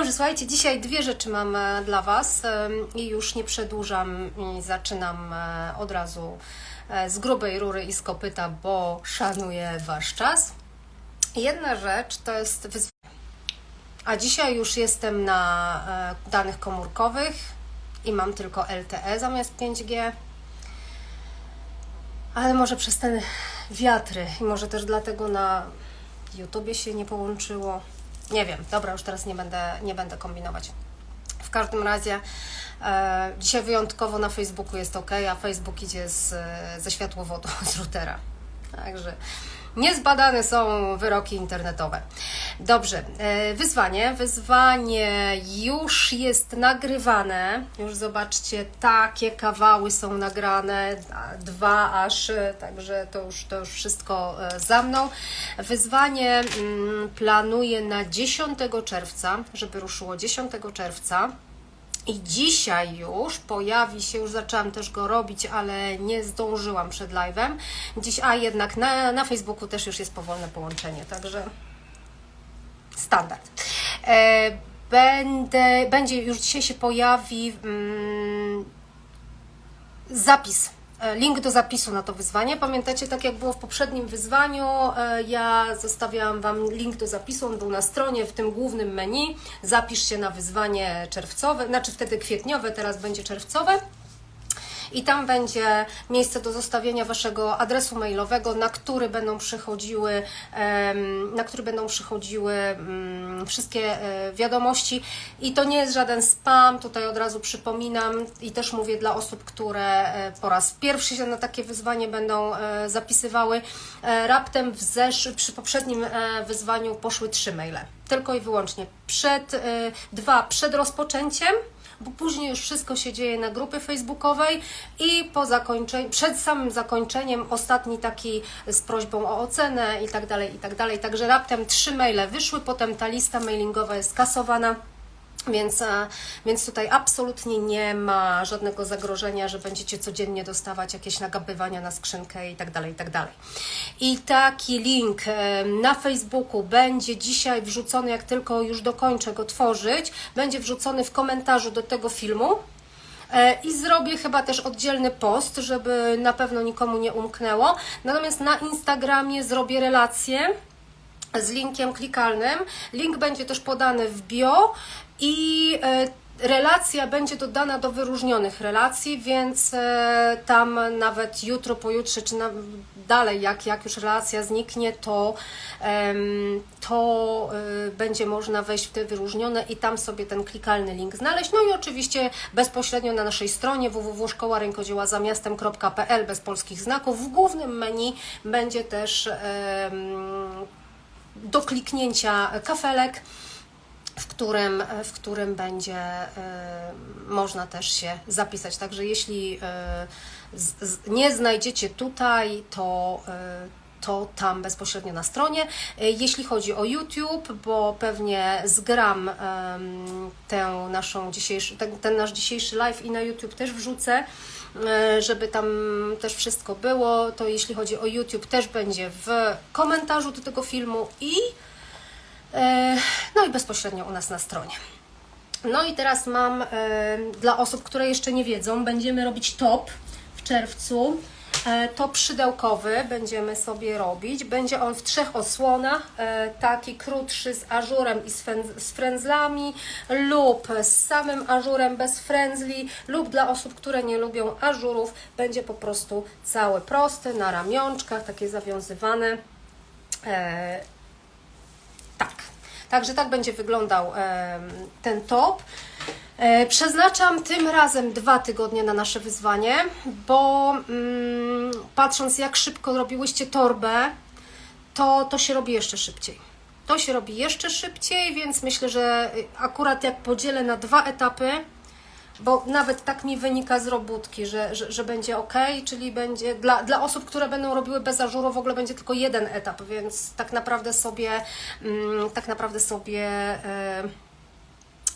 Dobrze, słuchajcie, dzisiaj dwie rzeczy mam e, dla Was i już nie przedłużam i zaczynam e, od razu e, z grubej rury i z kopyta, bo szanuję Wasz czas. Jedna rzecz to jest wyzwanie. A dzisiaj już jestem na danych komórkowych i mam tylko LTE zamiast 5G. Ale może przez ten wiatry i może też dlatego na YouTubie się nie połączyło. Nie wiem, dobra, już teraz nie będę, nie będę kombinować. W każdym razie e, dzisiaj wyjątkowo na Facebooku jest ok, a Facebook idzie z, ze światłowodu, z routera. Także niezbadane są wyroki internetowe. Dobrze, e, wyzwanie. Wyzwanie już jest nagrywane. Już zobaczcie, takie kawały są nagrane, dwa aż, e, także to już, to już wszystko e, za mną. Wyzwanie mm, planuję na 10 czerwca, żeby ruszyło 10 czerwca. I dzisiaj już pojawi się, już zaczęłam też go robić, ale nie zdążyłam przed live'em. Dziś, a jednak na, na Facebooku też już jest powolne połączenie, także standard. E, będę, będzie, już dzisiaj się pojawi mm, zapis, link do zapisu na to wyzwanie. Pamiętacie, tak jak było w poprzednim wyzwaniu, e, ja zostawiałam Wam link do zapisu, on był na stronie, w tym głównym menu. Zapisz się na wyzwanie czerwcowe, znaczy wtedy kwietniowe, teraz będzie czerwcowe. I tam będzie miejsce do zostawienia Waszego adresu mailowego, na który będą przychodziły, na który będą przychodziły mm, wszystkie e, wiadomości. I to nie jest żaden spam, tutaj od razu przypominam i też mówię dla osób, które e, po raz pierwszy się na takie wyzwanie będą e, zapisywały. Raptem w zesz- przy poprzednim wyzwaniu poszły trzy maile. Tylko i wyłącznie przed, dwa przed rozpoczęciem bo później już wszystko się dzieje na grupie facebookowej i po zakończeniu, przed samym zakończeniem ostatni taki z prośbą o ocenę i tak dalej, i tak dalej. Także raptem trzy maile wyszły, potem ta lista mailingowa jest kasowana. Więc, e, więc tutaj absolutnie nie ma żadnego zagrożenia, że będziecie codziennie dostawać jakieś nagabywania na skrzynkę i tak dalej, i tak dalej. I taki link e, na Facebooku będzie dzisiaj wrzucony, jak tylko już dokończę go tworzyć, będzie wrzucony w komentarzu do tego filmu. E, I zrobię chyba też oddzielny post, żeby na pewno nikomu nie umknęło. Natomiast na Instagramie zrobię relację z linkiem klikalnym. Link będzie też podany w bio i e, relacja będzie dodana do wyróżnionych relacji, więc e, tam nawet jutro, pojutrze, czy dalej, jak, jak już relacja zniknie, to, to e, będzie można wejść w te wyróżnione i tam sobie ten klikalny link znaleźć. No i oczywiście bezpośrednio na naszej stronie www.szkoła-zamiastem.pl bez polskich znaków w głównym menu będzie też do kliknięcia kafelek, w którym, w którym będzie e, można też się zapisać. Także jeśli e, nie znajdziecie tutaj, to, e, to tam bezpośrednio na stronie. Jeśli chodzi o YouTube, bo pewnie zgram tę naszą dzisiejszy, ten, ten nasz dzisiejszy live i na YouTube też wrzucę żeby tam też wszystko było, to jeśli chodzi o YouTube, też będzie w komentarzu do tego filmu i no i bezpośrednio u nas na stronie. No i teraz mam e, dla osób, które jeszcze nie wiedzą, będziemy robić top w czerwcu. E, top szydełkowy będziemy sobie robić. Będzie on w trzech osłonach, e, taki krótszy z ażurem i z frędzlami lub z samym ażurem bez frędzli lub dla osób, które nie lubią ażurów, będzie po prostu cały prosty, na ramionczkach, takie zawiązywane. Tak. Także tak będzie wyglądał ten top. E, Przeznaczam tym razem dwa tygodnie na nasze wyzwanie, bo mm, patrząc jak szybko robiłyście torbę, to, to się robi jeszcze szybciej. To się robi jeszcze szybciej, więc myślę, że akurat jak podzielę na dwa etapy, bo nawet tak mi wynika z robótki, że, że, że będzie ok, czyli będzie dla, dla osób, które będą robiły bez ażuru, w ogóle będzie tylko jeden etap, więc tak naprawdę sobie, mm, tak naprawdę sobie. E,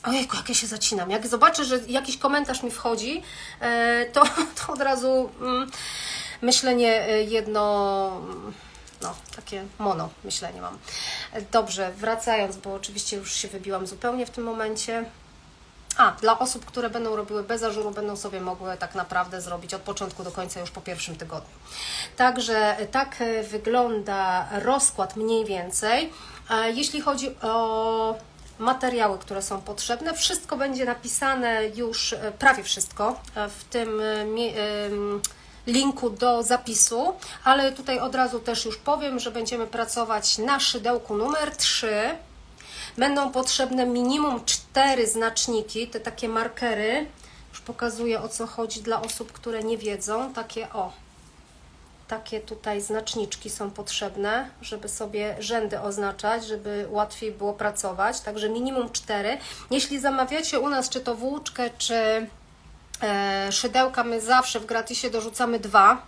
Ojejku, jak ja się zacinam. Jak zobaczę, że jakiś komentarz mi wchodzi, e, to, to od razu mm, myślenie e, jedno, no, takie mono myślenie mam. Dobrze, wracając, bo oczywiście już się wybiłam zupełnie w tym momencie. A, dla osób, które będą robiły bez ażuru, będą sobie mogły tak naprawdę zrobić od początku do końca już po pierwszym tygodniu. Także tak e, wygląda rozkład mniej więcej. E, Jeśli chodzi o materiały, które są potrzebne, wszystko będzie napisane już, e, prawie wszystko, w tym linku do zapisu, ale tutaj od razu też już powiem, że będziemy pracować na szydełku numer 3. Będą potrzebne minimum cztery znaczniki, te takie markery. Już pokazuję o co chodzi dla osób, które nie wiedzą. Takie o, takie tutaj znaczniczki są potrzebne, żeby sobie rzędy oznaczać, żeby łatwiej było pracować. Także minimum cztery. Jeśli zamawiacie u nas czy to włóczkę, czy e, szydełka, my zawsze w gratisie dorzucamy dwa.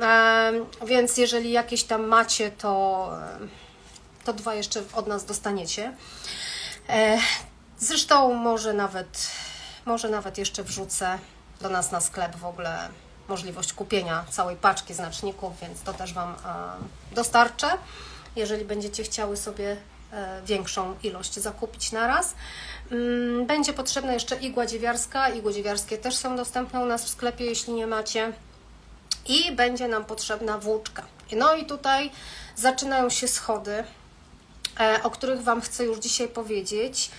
E, więc jeżeli jakieś tam macie, to, e, to dwa jeszcze od nas dostaniecie. E, Zresztą może nawet, może nawet jeszcze wrzucę do nas na sklep w ogóle możliwość kupienia całej paczki znaczników, więc to też Wam e, dostarczę, jeżeli będziecie chciały sobie e, większą ilość zakupić na raz. Mm, Będzie potrzebna jeszcze igła dziewiarska. Igły dziewiarskie też są dostępne u nas w sklepie, jeśli nie macie i będzie nam potrzebna włóczka. No i tutaj zaczynają się schody, o których Wam chcę już dzisiaj powiedzieć,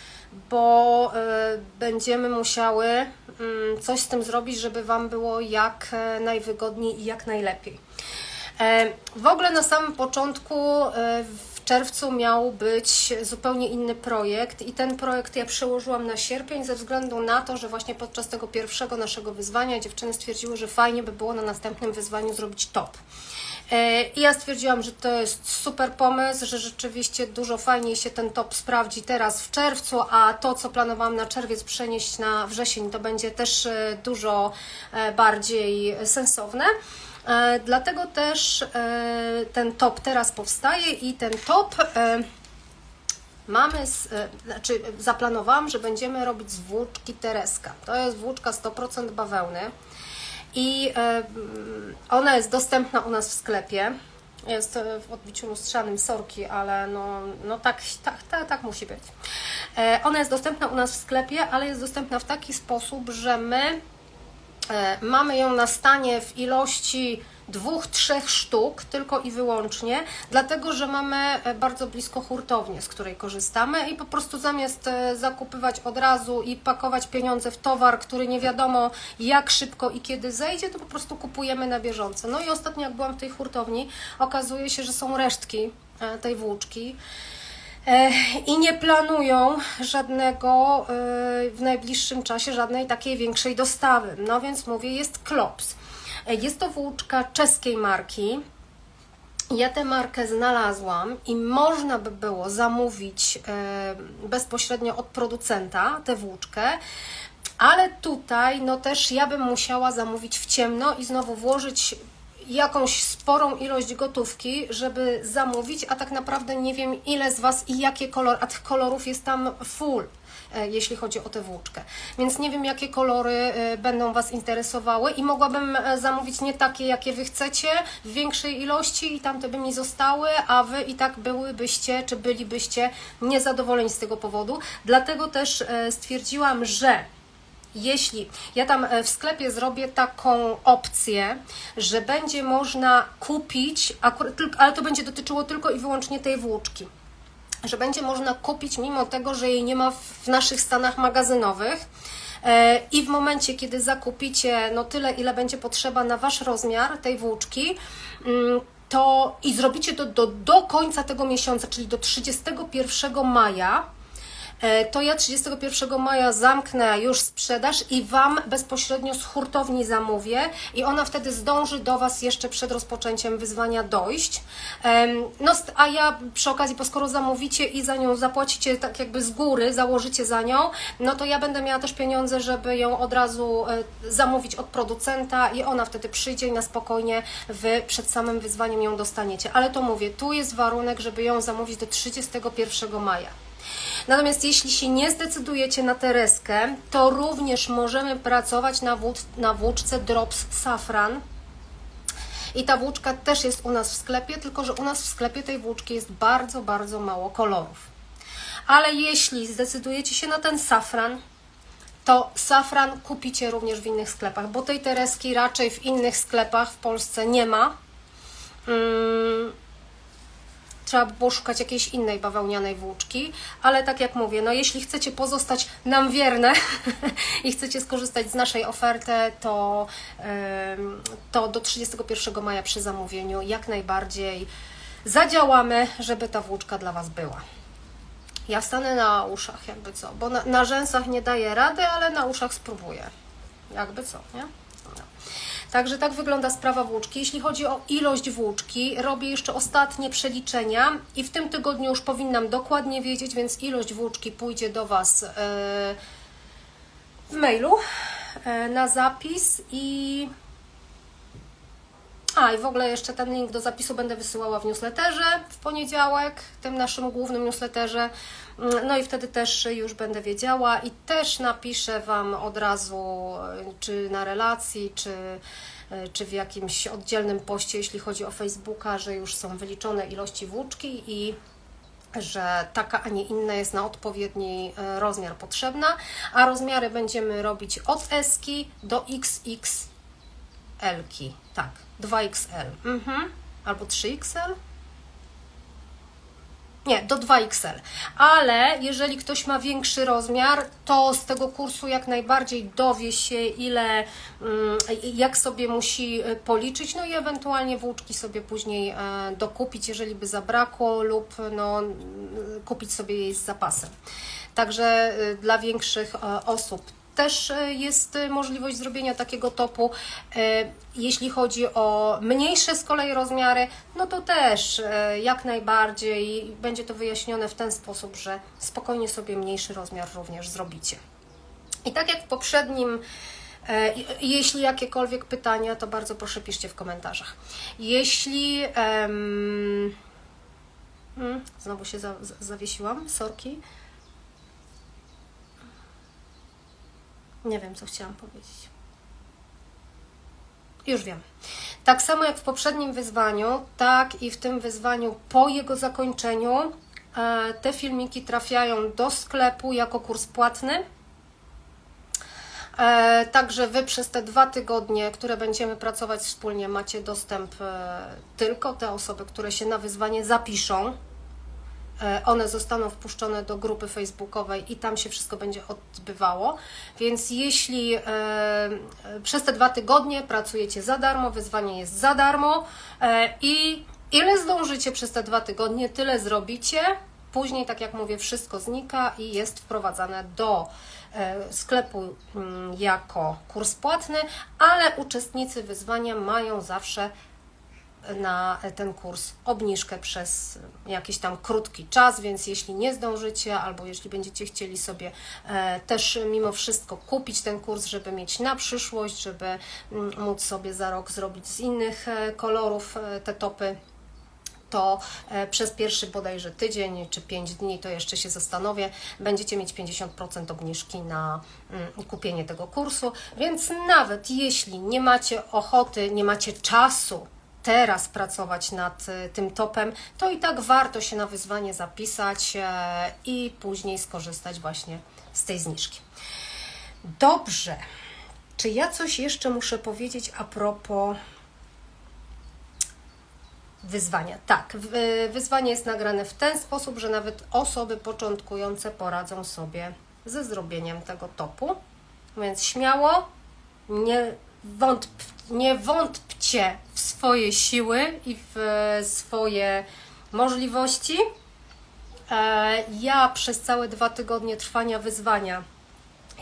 bo e, będziemy musiały mm, coś z tym zrobić, żeby Wam było jak e, najwygodniej i jak najlepiej. E, W ogóle na samym początku e, w czerwcu miał być zupełnie inny projekt i ten projekt ja przełożyłam na sierpień ze względu na to, że właśnie podczas tego pierwszego naszego wyzwania dziewczyny stwierdziły, że fajnie by było na następnym wyzwaniu zrobić top. E, I ja stwierdziłam, że to jest super pomysł, że rzeczywiście dużo fajniej się ten top sprawdzi teraz w czerwcu, a to, co planowałam na czerwiec przenieść na wrzesień, to będzie też e, dużo e, bardziej sensowne. Dlatego też ten top teraz powstaje i ten top mamy, znaczy zaplanowałam, że będziemy robić z włóczki Tereska. To jest włóczka 100% bawełny i ona jest dostępna u nas w sklepie. Jest e, w odbiciu lustrzanym sorki, ale no, no tak, tak, tak, tak musi być. E, Ona jest dostępna u nas w sklepie, ale jest dostępna w taki sposób, że my E, Mamy ją na stanie w ilości dwóch, trzech sztuk, tylko i wyłącznie, dlatego że mamy e, bardzo blisko hurtownię, z której korzystamy i po prostu zamiast e, zakupywać od razu i pakować pieniądze w towar, który nie wiadomo jak szybko i kiedy zejdzie, to po prostu kupujemy na bieżąco. No i ostatnio jak byłam w tej hurtowni, okazuje się, że są resztki e, tej włóczki. I nie planują żadnego w najbliższym czasie, żadnej takiej większej dostawy. No więc mówię, jest Klops. E, Jest to włóczka czeskiej marki. Ja tę markę znalazłam i można by było zamówić e, bezpośrednio od producenta tę włóczkę. Ale tutaj, no też ja bym musiała zamówić w ciemno i znowu włożyć jakąś sporą ilość gotówki, żeby zamówić, a tak naprawdę nie wiem ile z Was i jakie kolor, a tych kolorów jest tam full, jeśli chodzi o tę włóczkę. Więc nie wiem jakie kolory e, będą Was interesowały i mogłabym e, zamówić nie takie, jakie Wy chcecie, w większej ilości i tamte by mi zostały, a Wy i tak byłybyście, czy bylibyście niezadowoleni z tego powodu. Dlatego też e, stwierdziłam, że jeśli ja tam e, w sklepie zrobię taką opcję, że będzie można kupić, ale to będzie dotyczyło tylko i wyłącznie tej włóczki, że będzie można kupić, mimo tego, że jej nie ma w naszych stanach magazynowych. E, I w momencie, kiedy zakupicie no tyle, ile będzie potrzeba na Wasz rozmiar tej włóczki, mm, to i zrobicie to do, do końca tego miesiąca, czyli do 31 maja, to ja 31 maja zamknę już sprzedaż i Wam bezpośrednio z hurtowni zamówię i ona wtedy zdąży do Was jeszcze przed rozpoczęciem wyzwania dojść. No, a ja przy okazji, bo skoro zamówicie i za nią zapłacicie tak jakby z góry, założycie za nią, no to ja będę miała też pieniądze, żeby ją od razu e, zamówić od producenta i ona wtedy przyjdzie i na spokojnie Wy przed samym wyzwaniem ją dostaniecie. Ale to mówię, tu jest warunek, żeby ją zamówić do 31 maja. Natomiast jeśli się nie zdecydujecie na tereskę, to również możemy pracować na, włód, na włóczce Drops Safran. I ta włóczka też jest u nas w sklepie, tylko że u nas w sklepie tej włóczki jest bardzo, bardzo mało kolorów. Ale jeśli zdecydujecie się na ten safran, to safran kupicie również w innych sklepach, bo tej Tereski raczej w innych sklepach w Polsce nie ma. Trzeba by było szukać jakiejś innej bawełnianej włóczki, ale tak jak mówię, no jeśli chcecie pozostać nam wierne i chcecie skorzystać z naszej oferty, to, to do 31 maja przy zamówieniu jak najbardziej zadziałamy, żeby ta włóczka dla Was była. Ja stanę na uszach, jakby co, bo na, na rzęsach nie daję rady, ale na uszach spróbuję. Jakby co, nie? Także tak wygląda sprawa włóczki. Jeśli chodzi o ilość włóczki, robię jeszcze ostatnie przeliczenia i w tym tygodniu już powinnam dokładnie wiedzieć, więc ilość włóczki pójdzie do Was e, w mailu e, na zapis i a i w ogóle jeszcze ten link do zapisu będę wysyłała w newsletterze w poniedziałek, tym naszym głównym newsletterze. Mm, No i wtedy też już będę wiedziała i też napiszę Wam od razu, y, czy na relacji, czy, y, czy w jakimś oddzielnym poście, jeśli chodzi o Facebooka, że już są wyliczone ilości włóczki i że taka, a nie inna jest na odpowiedni e, rozmiar potrzebna, a rozmiary będziemy robić od S do XX L-ki, tak, 2XL, mhm. albo 3XL. Nie, do 2XL. Ale jeżeli ktoś ma większy rozmiar, to z tego kursu jak najbardziej dowie się, ile, mm, jak sobie musi y, policzyć, no i ewentualnie włóczki sobie później e, dokupić, jeżeli by zabrakło, lub no, kupić sobie jej z zapasem. Także y, dla większych e, osób też e, jest e, możliwość zrobienia takiego topu. E, Jeśli chodzi o mniejsze z kolei rozmiary, no to też jak najbardziej będzie to wyjaśnione w ten sposób, że spokojnie sobie mniejszy rozmiar również zrobicie. I tak jak w poprzednim, jeśli jakiekolwiek pytania, to bardzo proszę piszcie w komentarzach. Jeśli. mm, znowu się za, za, zawiesiłam, sorki. Nie wiem, co chciałam powiedzieć. Już wiem. Tak samo jak w poprzednim wyzwaniu, tak i w tym wyzwaniu po jego zakończeniu, e, te filmiki trafiają do sklepu jako kurs płatny. E, Także Wy przez te dwa tygodnie, które będziemy pracować wspólnie, macie dostęp e, tylko te osoby, które się na wyzwanie zapiszą. E, One zostaną wpuszczone do grupy facebookowej i tam się wszystko będzie odbywało. Więc jeśli e, e, przez te dwa tygodnie pracujecie za darmo, wyzwanie jest za darmo i ile zdążycie przez te dwa tygodnie, tyle zrobicie. Później, tak jak mówię, wszystko znika i jest wprowadzane do sklepu mm, jako kurs płatny, ale uczestnicy wyzwania mają zawsze na ten kurs obniżkę przez jakiś tam krótki czas, więc jeśli nie zdążycie, albo jeśli będziecie chcieli sobie e, też mimo wszystko kupić ten kurs, żeby mieć na przyszłość, żeby mm, móc sobie za rok zrobić z innych e, kolorów e, te topy, to przez pierwszy bodajże tydzień czy 5 dni, to jeszcze się zastanowię, będziecie mieć 50% obniżki na mm, kupienie tego kursu. Więc nawet jeśli nie macie ochoty, nie macie czasu teraz pracować nad e, tym topem, to i tak warto się na wyzwanie zapisać e, i później skorzystać właśnie z tej zniżki. Dobrze. Czy ja coś jeszcze muszę powiedzieć a propos wyzwania. Tak, wy- wyzwanie jest nagrane w ten sposób, że nawet osoby początkujące poradzą sobie ze zrobieniem tego topu. Więc śmiało, nie, wątp, nie wątpcie w swoje siły i w e, swoje możliwości. E, Ja przez całe dwa tygodnie trwania wyzwania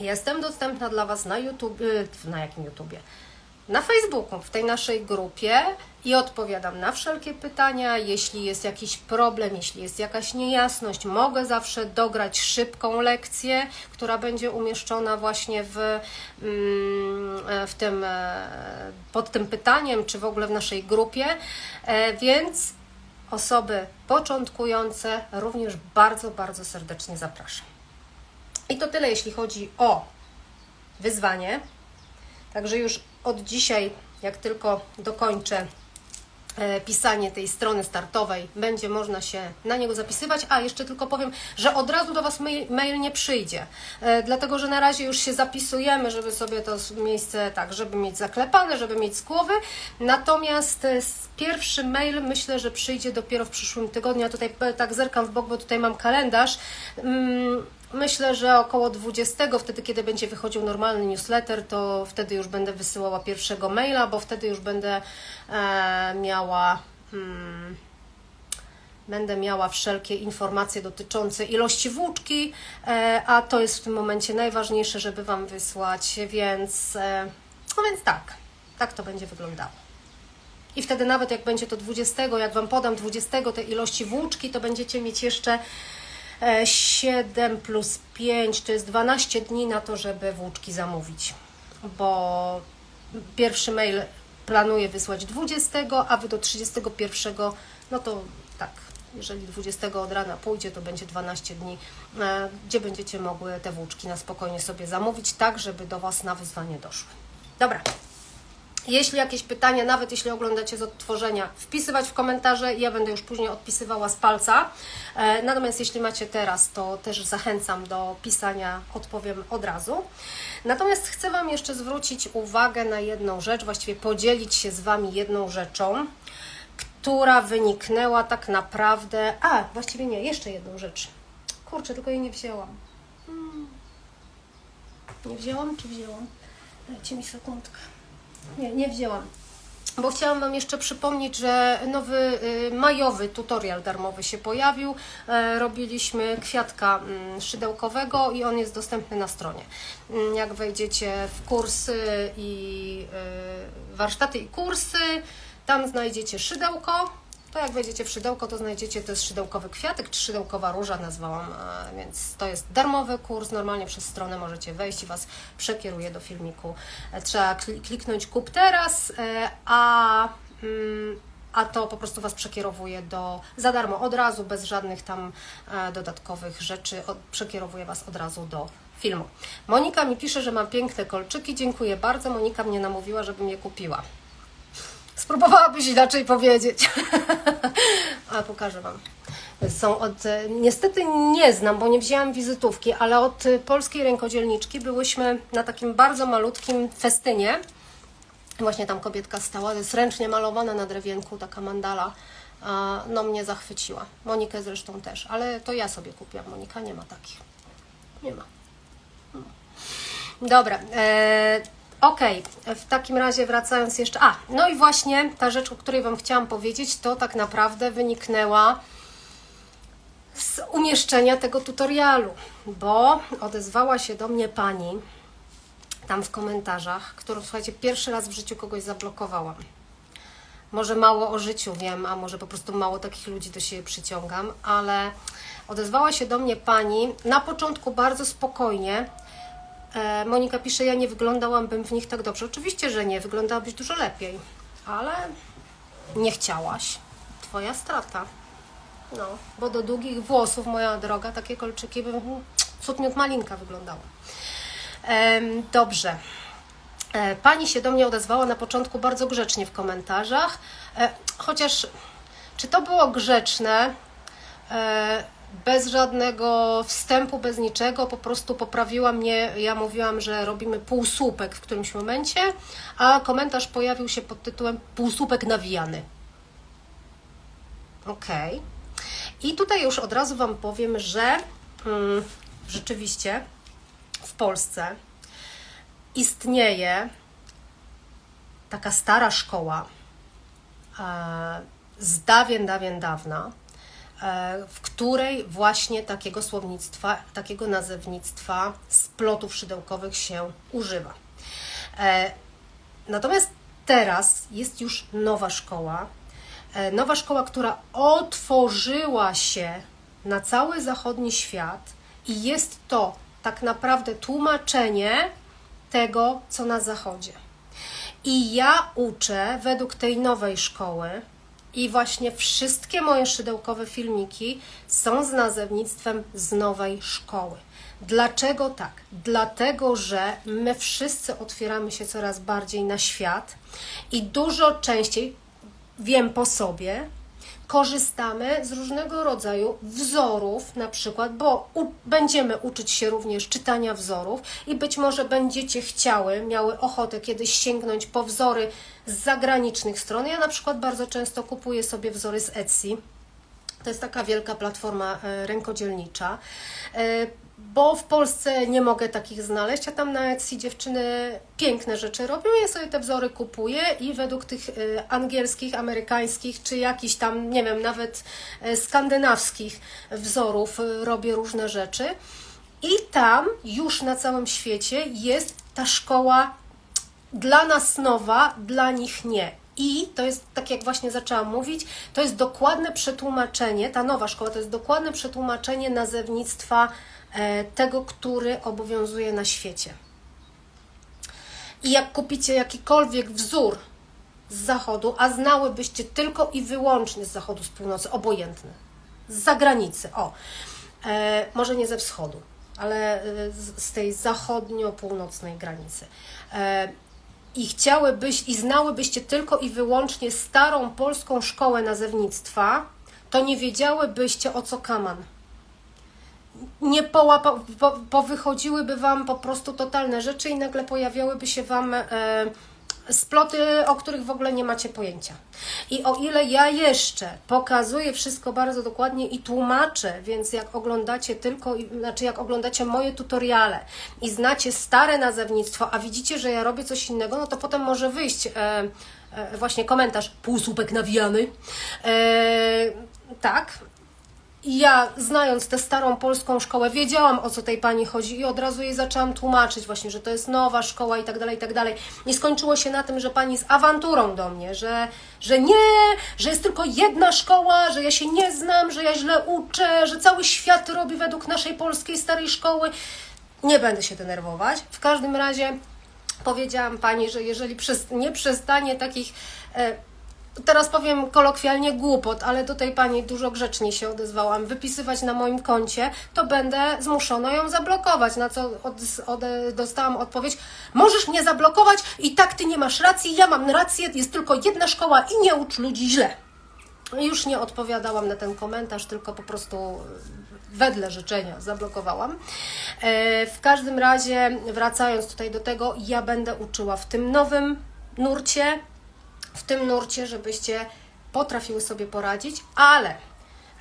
jestem dostępna dla Was na YouTube, y, na jakim YouTubie? Na Facebooku, w tej naszej grupie i odpowiadam na wszelkie pytania. Jeśli jest jakiś problem, jeśli jest jakaś niejasność, mogę zawsze dograć szybką lekcję, która będzie umieszczona właśnie w, mm, w tym, e, pod tym pytaniem, czy w ogóle w naszej grupie. E, Więc osoby początkujące również bardzo, bardzo serdecznie zapraszam. I to tyle, jeśli chodzi o wyzwanie. Także już od dzisiaj, jak tylko dokończę e, pisanie tej strony startowej, będzie można się na niego zapisywać. A jeszcze tylko powiem, że od razu do Was mail, nie przyjdzie, e, dlatego że na razie już się zapisujemy, żeby sobie to miejsce tak, żeby mieć zaklepane, żeby mieć z głowy. Natomiast e, pierwszy mail myślę, że przyjdzie dopiero w przyszłym tygodniu. Ja tutaj tak zerkam w bok, bo tutaj mam kalendarz. Mm, Myślę, że około 20, wtedy kiedy będzie wychodził normalny newsletter, to wtedy już będę wysyłała pierwszego maila, bo wtedy już będę e, miała. Hmm, Będę miała wszelkie informacje dotyczące ilości włóczki, e, a to jest w tym momencie najważniejsze, żeby Wam wysłać, więc, e, no więc tak, tak to będzie wyglądało. I wtedy nawet jak będzie to 20, jak Wam podam 20 tej ilości włóczki, to będziecie mieć jeszcze 7 plus 5, to jest 12 dni na to, żeby włóczki zamówić. Bo pierwszy mail planuję wysłać 20, a Wy do 31, no to tak, jeżeli 20 od rana pójdzie, to będzie 12 dni, e, gdzie będziecie mogły te włóczki na spokojnie sobie zamówić, tak żeby do Was na wyzwanie doszły. Dobra. Jeśli jakieś pytania, nawet jeśli oglądacie z odtworzenia, wpisywać w komentarze, ja będę już później odpisywała z palca. E, Natomiast jeśli macie teraz, to też zachęcam do pisania, odpowiem od razu. Natomiast chcę Wam jeszcze zwrócić uwagę na jedną rzecz, właściwie podzielić się z Wami jedną rzeczą, która wyniknęła tak naprawdę. A, właściwie nie, jeszcze jedną rzecz. Kurczę, tylko jej nie wzięłam. Hmm. Nie wzięłam, czy wzięłam? Dajcie mi sekundkę. Nie, nie wzięłam. Bo chciałam Wam jeszcze przypomnieć, że nowy y, majowy tutorial darmowy się pojawił. E, robiliśmy kwiatka mm, szydełkowego i on jest dostępny na stronie. Mm, Jak wejdziecie w kursy i y, warsztaty i kursy, tam znajdziecie szydełko. To jak wejdziecie w szydełko, to znajdziecie, to szydełkowy kwiatek, czy szydełkowa róża nazwałam, e, więc to jest darmowy kurs, normalnie przez stronę możecie wejść i Was przekieruje do filmiku. E, Trzeba kli- kliknąć kup teraz, e, a, mm, a to po prostu Was przekierowuje do, za darmo, od razu, bez żadnych tam dodatkowych rzeczy, przekierowuje Was od razu do filmu. Monika mi pisze, że mam piękne kolczyki, dziękuję bardzo, Monika mnie namówiła, żebym je kupiła. Spróbowałabyś inaczej powiedzieć. A pokażę Wam. Są od. e, Niestety nie znam, bo nie wzięłam wizytówki, ale od polskiej rękodzielniczki byłyśmy na takim bardzo malutkim festynie. Właśnie tam kobietka stała, to jest ręcznie malowana na drewienku, taka mandala. No mnie zachwyciła. Monikę zresztą też, ale to ja sobie kupiłam. Monika nie ma takich. Nie ma. Dobra. E, Okej, w takim razie wracając jeszcze. A, no i właśnie ta rzecz, o której Wam chciałam powiedzieć, to tak naprawdę wyniknęła z umieszczenia tego tutorialu, bo odezwała się do mnie pani tam w komentarzach, którą słuchajcie, pierwszy raz w życiu kogoś zablokowałam. Może mało o życiu wiem, a może po prostu mało takich ludzi do siebie przyciągam, ale odezwała się do mnie pani na początku bardzo spokojnie. E, Monika pisze, ja nie wyglądałabym w nich tak dobrze. Oczywiście, że nie, wyglądałabyś dużo lepiej, ale nie chciałaś. Twoja strata. No, bo do długich włosów, moja droga, takie kolczyki by mm, cud malinka wyglądało. Em, dobrze. E, Pani się do mnie odezwała na początku bardzo grzecznie w komentarzach, e, chociaż czy to było grzeczne, bez żadnego wstępu, bez niczego, po prostu poprawiła mnie, ja mówiłam, że robimy półsłupek w którymś momencie, a komentarz pojawił się pod tytułem półsłupek nawijany. Okej. I tutaj już od razu Wam powiem, że mm, rzeczywiście w Polsce istnieje taka stara szkoła e, z dawien, dawien dawna, w której właśnie takiego słownictwa, takiego nazewnictwa splotów szydełkowych się używa. E, Natomiast teraz jest już nowa szkoła, e, nowa szkoła, która otworzyła się na cały zachodni świat i jest to tak naprawdę tłumaczenie tego, co na zachodzie. I ja uczę według tej nowej szkoły i właśnie wszystkie moje szydełkowe filmiki są z nazewnictwem z nowej szkoły. Dlaczego tak? Dlatego, że my wszyscy otwieramy się coraz bardziej na świat i dużo częściej, wiem po sobie, korzystamy z różnego rodzaju wzorów, na przykład, bo u, będziemy uczyć się również czytania wzorów i być może będziecie chciały, miały ochotę kiedyś sięgnąć po wzory z zagranicznych stron. Ja na przykład bardzo często kupuję sobie wzory z Etsy. To jest taka wielka platforma e, rękodzielnicza. Bo w Polsce nie mogę takich znaleźć, a tam na Etsy dziewczyny piękne rzeczy robią. Ja sobie te wzory kupuję i według tych e, angielskich, amerykańskich, czy jakichś tam, nie wiem, nawet e, skandynawskich wzorów e, robię różne rzeczy. I tam już na całym świecie jest ta szkoła dla nas nowa, dla nich nie. I to jest, tak jak właśnie zaczęłam mówić, to jest dokładne przetłumaczenie, ta nowa szkoła to jest dokładne przetłumaczenie nazewnictwa tego, który obowiązuje na świecie. I jak kupicie jakikolwiek wzór z zachodu, a znałybyście tylko i wyłącznie z zachodu, z północy, obojętny, z zagranicy, o, e, może nie ze wschodu, ale e, z, z tej zachodnio-północnej granicy. E, i chciałybyś i znałybyście tylko i wyłącznie starą polską szkołę nazewnictwa, to nie wiedziałybyście o co kaman. Nie połapa, po, powychodziłyby Wam po prostu totalne rzeczy i nagle pojawiałyby się Wam e, sploty, o których w ogóle nie macie pojęcia. I o ile ja jeszcze pokazuję wszystko bardzo dokładnie i tłumaczę, więc jak oglądacie tylko, znaczy jak oglądacie moje tutoriale i znacie stare nazewnictwo, a widzicie, że ja robię coś innego, no to potem może wyjść e, e, właśnie komentarz półsłupek nawijany. E, tak, ja, znając tę starą polską szkołę, wiedziałam o co tej pani chodzi i od razu jej zaczęłam tłumaczyć właśnie, że to jest nowa szkoła i tak dalej, i tak dalej. Nie skończyło się na tym, że pani z awanturą do mnie, że, że nie, że jest tylko jedna szkoła, że ja się nie znam, że ja źle uczę, że cały świat robi według naszej polskiej starej szkoły. Nie będę się denerwować. W każdym razie powiedziałam pani, że jeżeli nie przestanie takich. E, teraz powiem kolokwialnie głupot, ale tej pani dużo grzeczniej się odezwałam, wypisywać na moim koncie, to będę zmuszona ją zablokować. Na co od, od, dostałam odpowiedź: Możesz mnie zablokować i tak ty nie masz racji, ja mam rację, jest tylko jedna szkoła i nie ucz ludzi źle. Już nie odpowiadałam na ten komentarz, tylko po prostu wedle życzenia zablokowałam. E, w każdym razie, wracając tutaj do tego, ja będę uczyła w tym nowym nurcie, w tym nurcie, żebyście potrafiły sobie poradzić, ale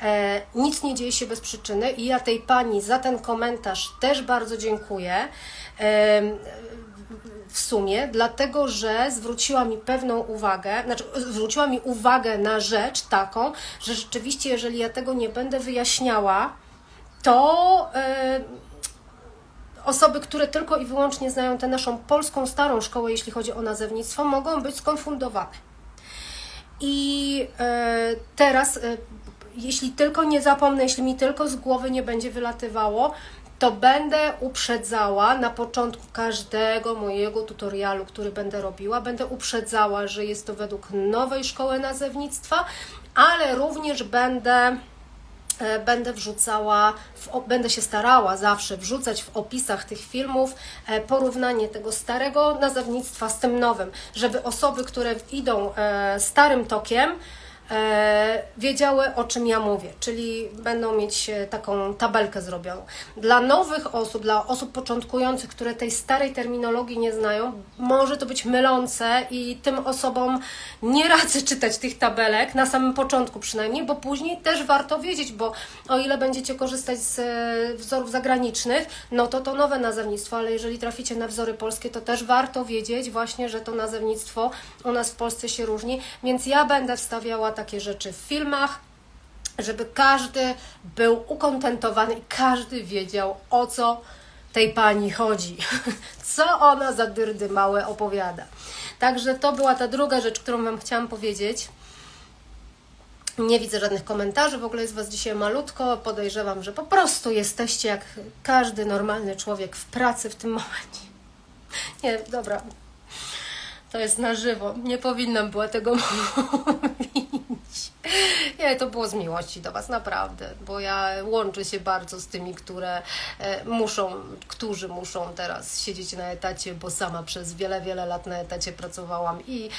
e, nic nie dzieje się bez przyczyny i ja tej pani za ten komentarz też bardzo dziękuję. E, w sumie, dlatego że zwróciła mi pewną uwagę, znaczy zwróciła mi uwagę na rzecz taką, że rzeczywiście, jeżeli ja tego nie będę wyjaśniała, to e, osoby, które tylko i wyłącznie znają tę naszą polską starą szkołę, jeśli chodzi o nazewnictwo, mogą być skonfundowane. I e, teraz, e, jeśli tylko nie zapomnę, jeśli mi tylko z głowy nie będzie wylatywało, to będę uprzedzała na początku każdego mojego tutorialu, który będę robiła, będę uprzedzała, że jest to według nowej szkoły nazewnictwa, ale również będę będę wrzucała, w, będę się starała zawsze wrzucać w opisach tych filmów e, porównanie tego starego nazewnictwa z tym nowym, żeby osoby, które idą e, starym tokiem, e, wiedziały o czym ja mówię, czyli będą mieć e, taką tabelkę zrobioną. Dla nowych osób, dla osób początkujących, które tej starej terminologii nie znają, może to być mylące i tym osobom nie radzę czytać tych tabelek, na samym początku przynajmniej, bo później też warto wiedzieć, bo o ile będziecie korzystać z e, wzorów zagranicznych, no to to nowe nazewnictwo, ale jeżeli traficie na wzory polskie, to też warto wiedzieć właśnie, że to nazewnictwo u nas w Polsce się różni, więc ja będę wstawiała takie rzeczy w filmach, żeby każdy był ukontentowany i każdy wiedział o co tej pani chodzi, co ona za dyrdy małe opowiada. Także to była ta druga rzecz, którą Wam chciałam powiedzieć. Nie widzę żadnych komentarzy, w ogóle jest Was dzisiaj malutko. Podejrzewam, że po prostu jesteście jak każdy normalny człowiek w pracy w tym momencie. Nie, dobra. To jest na żywo. Nie powinnam była tego mówić. Nie, to było z miłości do Was, naprawdę, bo ja łączę się bardzo z tymi, które e, muszą, którzy muszą teraz siedzieć na etacie, bo sama przez wiele, wiele lat na etacie pracowałam i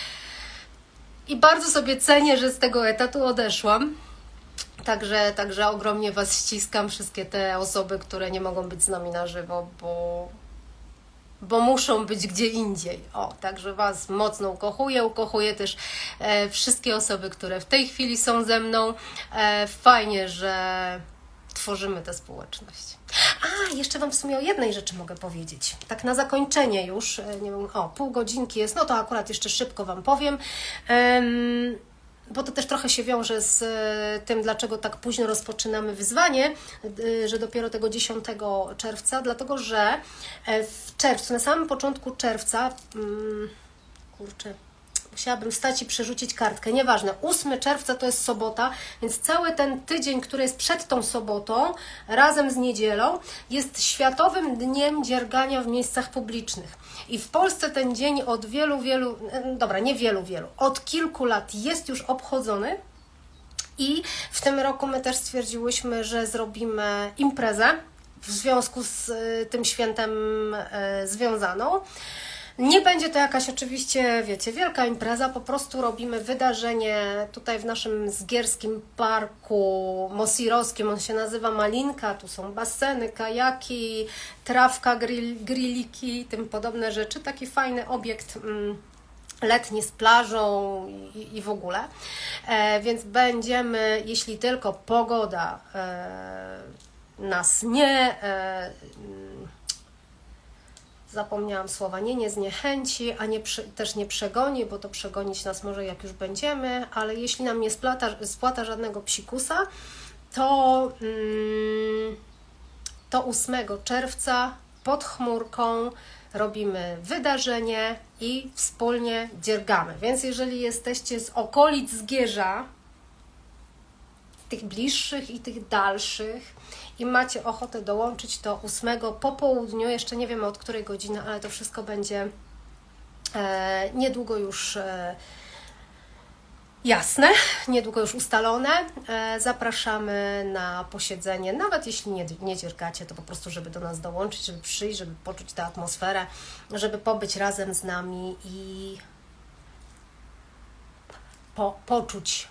I bardzo sobie cenię, że z tego etatu odeszłam. Także, także ogromnie Was ściskam, wszystkie te osoby, które nie mogą być z nami na żywo, bo, bo muszą być gdzie indziej. O, także Was mocno ukochuję, ukochuję też e, wszystkie osoby, które w tej chwili są ze mną. E, fajnie, że tworzymy tę społeczność. A, jeszcze Wam w sumie o jednej rzeczy mogę powiedzieć. Tak na zakończenie już, e, nie wiem, o, pół godzinki jest, no to akurat jeszcze szybko Wam powiem. Em, bo to też trochę się wiąże z e, tym, dlaczego tak późno rozpoczynamy wyzwanie, e, że dopiero tego 10 czerwca, dlatego że e, w czerwcu, na samym początku czerwca, mm, kurczę, musiałabym stać i przerzucić kartkę, nieważne, 8 czerwca to jest sobota, więc cały ten tydzień, który jest przed tą sobotą, razem z niedzielą, jest Światowym Dniem Dziergania w miejscach publicznych. I w Polsce ten dzień od wielu, wielu, dobra, nie wielu, wielu, od kilku lat jest już obchodzony. I w tym roku my też stwierdziłyśmy, że zrobimy imprezę w związku z e, tym świętem e, związaną. Nie będzie to jakaś oczywiście, wiecie, wielka impreza, po prostu robimy wydarzenie tutaj w naszym zgierskim parku mosirowskim, on się nazywa Malinka, tu są baseny, kajaki, trawka, grill, grilliki, tym podobne rzeczy, taki fajny obiekt. Mm, letni z plażą i, i w ogóle. E, więc będziemy, jeśli tylko pogoda e, nas nie. E, zapomniałam słowa, nie, nie zniechęci, a nie, też nie przegoni, bo to przegonić nas może jak już będziemy, ale jeśli nam nie splata, spłata żadnego psikusa, to, mm, to 8 czerwca pod chmurką robimy wydarzenie i wspólnie dziergamy. Więc jeżeli jesteście z okolic Zgierza, tych bliższych i tych dalszych i macie ochotę dołączyć, to 8 po południu, jeszcze nie wiemy od której godziny, ale to wszystko będzie e, niedługo już e, jasne, niedługo już ustalone. E, zapraszamy na posiedzenie, nawet jeśli nie, nie dziergacie, to po prostu, żeby do nas dołączyć, żeby przyjść, żeby poczuć tę atmosferę, żeby pobyć razem z nami i po, poczuć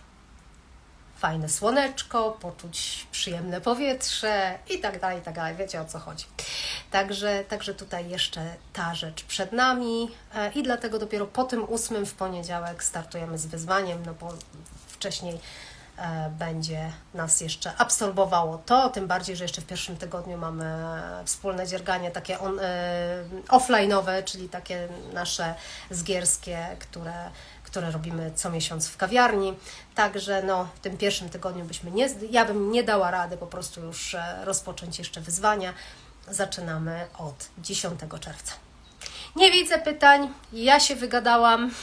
fajne słoneczko, poczuć przyjemne powietrze i tak dalej, i tak dalej. Wiecie o co chodzi. Także, także tutaj jeszcze ta rzecz przed nami e, i dlatego dopiero po tym ósmym w poniedziałek startujemy z wyzwaniem, no bo wcześniej e, będzie nas jeszcze absorbowało to, tym bardziej, że jeszcze w pierwszym tygodniu mamy wspólne dzierganie takie on, e, offline'owe, czyli takie nasze zgierskie, które, które robimy co miesiąc w kawiarni. Także no, w tym pierwszym tygodniu byśmy nie, ja bym nie dała rady po prostu już e, rozpocząć jeszcze wyzwania. Zaczynamy od 10 czerwca. Nie widzę pytań, ja się wygadałam.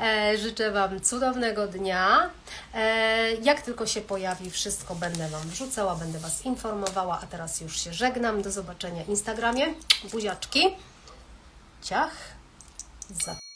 E, Życzę Wam cudownego dnia. E, Jak tylko się pojawi wszystko, będę Wam wrzucała, będę Was informowała. A teraz już się żegnam. Do zobaczenia Instagramie. Buziaczki. Ciach. Za